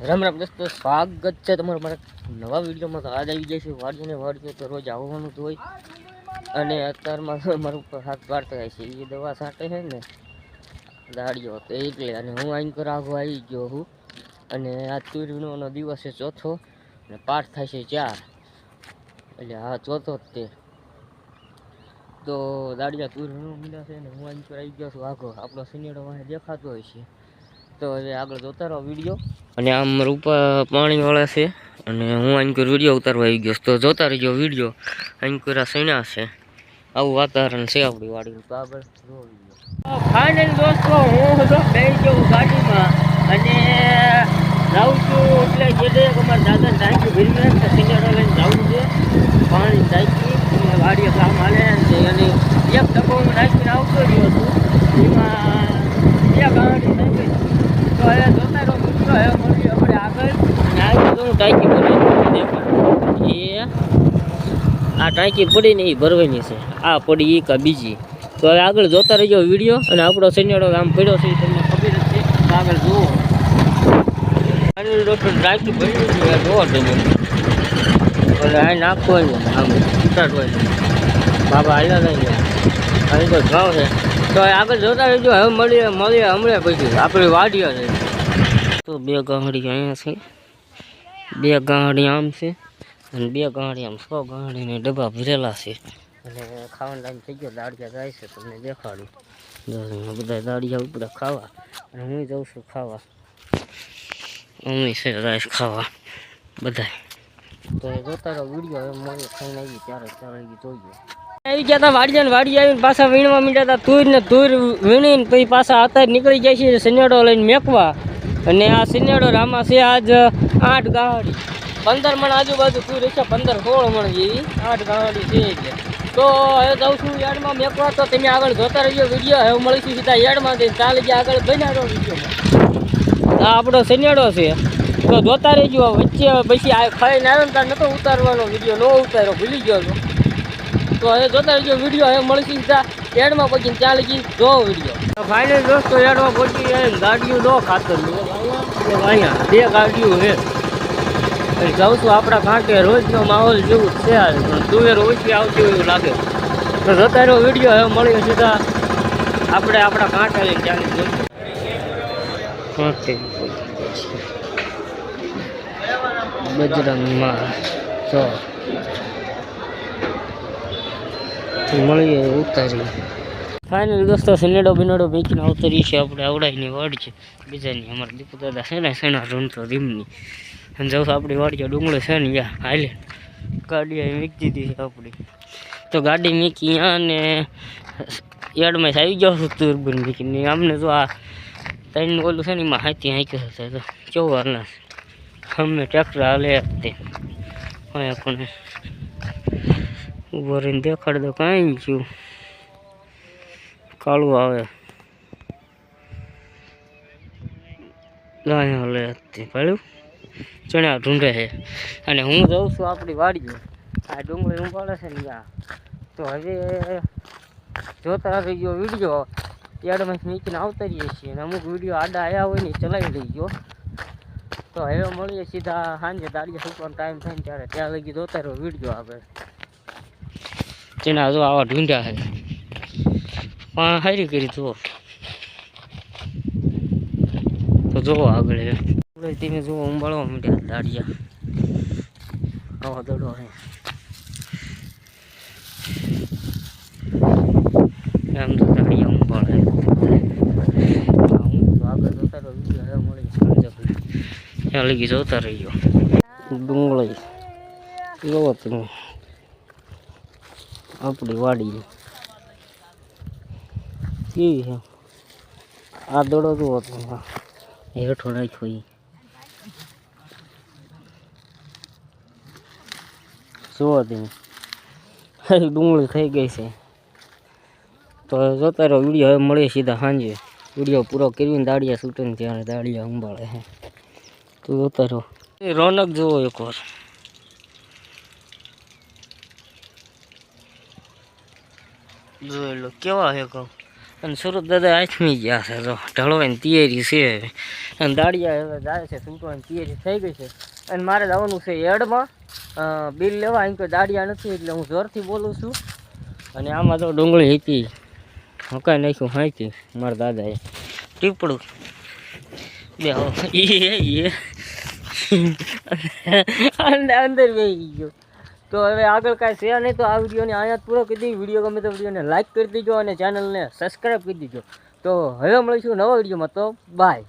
રામ રામ દોસ્તો, સ્વાગત છે તમારું મારા નવા વિડીયોમાં. તો આજ આવી જાય છે વાડજો ને વાડજો તો રોજ આવવાનું જ હોય. અને અત્યારમાં મારું ઉપર હાથ પાર થાય છે. એ દવા સાટે છે ને દાડીઓ તો એટલે. અને હું અહીં કર આગો આવી ગયો હું. અને આ તુરીનો દિવસ છે ચોથો. અને પાઠ થાય છે ચાર. એટલે હા ચોથો જ તે. તો દાડિયા તુરીનો મિલા છે ને, હું અહીં પર આવી ગયો છું આગો આપણો વાંહે દેખાતો હોય છે. તો હવે આગળ જોતા રહો વીડિયો. અને આમ રૂપા પાણીવાળા છે. અને હું અંકુર વીડિયો ઉતારવા આવી ગયો તો જોતા રહીજો વીડિયો અંકુરા સૈણા છે? આવું વાતાવરણ છે આપણી વાડીનું. તો આગળ ફાઇનલ દોસ્તો, હું હતો બેસી ગયો ગાડીમાં. અને જાઉં છું એટલે જે દે અમારા દાદા ટાંકી તો સિલિન્ડર લઈને જવું છે. પાણી ટાંકી છે વાડીએ કામ હાલે અને એક ડબ્બો હું નાખીને આવતો રહ્યો છું. એમાં બે ગાડી ગઈ તો હવે જોતા રહો મિત્રો હવે મળીએ આપણે આગળ અને આગળ તો હું ટાંકી ભરી દેખાય એ આ ટાંકી પડી ને એ ભરવાની છે. આ પડી એ કા બીજી. તો હવે આગળ જોતા રહીજો વીડિયો અને આપણો સૈન્યડો આમ પડ્યો છે તમને ખબર જ છે. આગળ જુઓ. ડોક્ટર ટાંકી ભરી છે જોવો તમે એટલે આ નાખવાનું આમ બાબા હાલ્યા નહીં અહીં તો ઘઉં છે. તો આગળ જોતા રહેજો, હવે મળીએ મળીએ હમણાં પછી. આપણી વાડીઓ છે તો બે ગાંહડી અહીંયા છે. બે ગાંડી આમ છે અને બે ગાંડી આમ સો ગાંહડીને ડબ્બા ભરેલા છે. અને ખાવાનો ટાઈમ થઈ ગયો, દાળિયા જાય છે, તમને દેખાડું. બધા દાળિયા ઉપર ખાવા અને હું જઉં છું ખાવા. અમે છે રાઈસ ખાવા બધા તો એ જોતા રહો, વીડિયો હવે મળીએ ખાઈને આવી ત્યારે ત્યારે જોઈએ. આવી ગયા હતા વાડિયા વાડી આવીને પાછા વીણવા મીડ્યા હતા તુર ને તુર વીણીને પછી પાછા હાથે નીકળી જાય છે સનેડો લઈને મેકવા. અને આ સિનેડો આમાં છે આજ આઠ ગાડી. પંદર મણ આજુબાજુ પૂરી છે, પંદર સોળ મણ જેવી. આઠ ગાડી છે તો હવે જાઉં છું યાર્ડમાં મેકવા, તો તમે આગળ જોતા રહીજો વીડિયો. હવે મળીશું સીધા યાર્ડમાં જઈને ચાલે ગયા આગળ બનાવો વિડીયોમાં આ આપણો સિનેડો છે. તો જોતા રહેજો, વચ્ચે પછી આ ખાઈને આવ્યો ને ત્યાં ઉતારવાનો વીડિયો, નો ઉતાર્યો, ભૂલી ગયો હતો તો હવે જોતા રહેજો વીડિયો, હવે મળીશું સીધા એડમાં પહોંચીને ચાલી ગઈ જો વીડિયો. ફાઇનલ દોસ્તો એડમાં પહોંચી ગાડીઓ નો ખાતર અહીંયા બે ગાડીઓ છે. જાઉં છું આપણા કાંઠે, રોજનો માહોલ જેવું છે આજે પણ તુવેર ઓછી આવતી એવું લાગે. તો જોતા વીડિયો હવે મળીએ સીધા આપણે આપણા કાંઠે લઈને ચાલી જઈએ. કાંઠે બજરંગમાં તો. મળીએ ઉતારી ફાઇનલ દોસ્તો સિનેડો બિનેડો બેચીને અવતરી છે આપણે આવડાઈની વાડ છે. બીજાની અમારા દીપુ દાદા છે ને સેના રૂમતો રીમની અને જવું આપણી વાડીઓ ડુંગળો છે ને, યા, હાલે. ગાડી અહીં મીકી દીધી છે આપણી. તો ગાડી મીકી અહીંયા ને યાર્ડમાં આવી ગયો છું, તુરબન મીકીને આમને તો આ ત્રણ ઓલું છે ને, એમાં હાથી હાંક્યો છે તો હાલના અમે ટ્રેક્ટર હાલે તે. અહીંયા કોને? ઊભો રહીને દેખાડ દો કાંઈ થયું. કાળું આવે ગાય હાલે પડ્યું ચણ્યા ઢૂંઢે છે. અને હું જઉં છું આપણી વાડીઓ આ ડુંગળી ઉપાડે છે ને ત્યાં તો હવે જોતા રહીજો વીડિયો. યાર્ડમાં મીકીને આવતા રહીએ છીએ. અને અમુક વીડિયો આડા આવ્યા હોય ને ચલાવી લઈ ગયો તો હવે મળીએ સીધા સાંજે દાડિયા સુકવાનો ટાઈમ થાય ને ત્યારે. ત્યાં લગી જોતા રહ્યો વીડિયો આપણે. તેના જો આવા ઢૂંઢ્યા છે. પણ હારી કરી જુઓ. તો જુઓ આગળ ધીમે જુઓ ઉંબાળવા માંડ્યા દાડિયા. આવા દડો હે. આમ તો દાડિયા ઉંબાળે હું. તો આગળ જોતા રહ્યો વીડિયો મળી સાંજે ત્યાં લગી જોતા રહીજો ડુંગળી. જોવો તમે? આપણી વાડી. કેવી છે આ દડો જુઓ તમે હેઠો નાખ્યો ઈ. જુઓ તમે. ડુંગળી થઈ ગઈ છે. તો જોતા રહો વીડિયો હવે મળીએ સીધા સાંજે. વીડિયો પૂરો કરીને દાળિયા છૂટે ને ત્યારે દાડિયા સંભાળે છે. તો જોતા રહો. એ રોનક જુઓ એકવાર. જોઈ લો કેવા છે કહું અને સુરત દાદા આઠમી ગયા છે. તો ઢળવાની તૈયારી છે અને દાડિયા હવે જાય છે સૂંટવાની તૈયારી થઈ ગઈ છે. અને મારે જવાનું છે એડમાં બિલ લેવા, અહીં તો દાડિયા નથી, એટલે હું જોરથી બોલું છું. અને આમાં તો ડુંગળી હતી. હકાઈ નાખ્યું હાંકી. મારા દાદાએ ટીપડું. બે અંદર અંદર બેસી ગયો. તો હવે આગળ કાંઈ છે નહીં, તો આ વિડીયોને અહીંયા પૂરો કરી દઈએ. વીડિયો ગમે તો વિડીયોને લાઇક કરી દીજો અને ચેનલને સબસ્ક્રાઈબ કરી દીજો. તો હવે મળીશું નવા વિડીયોમાં, તો બાય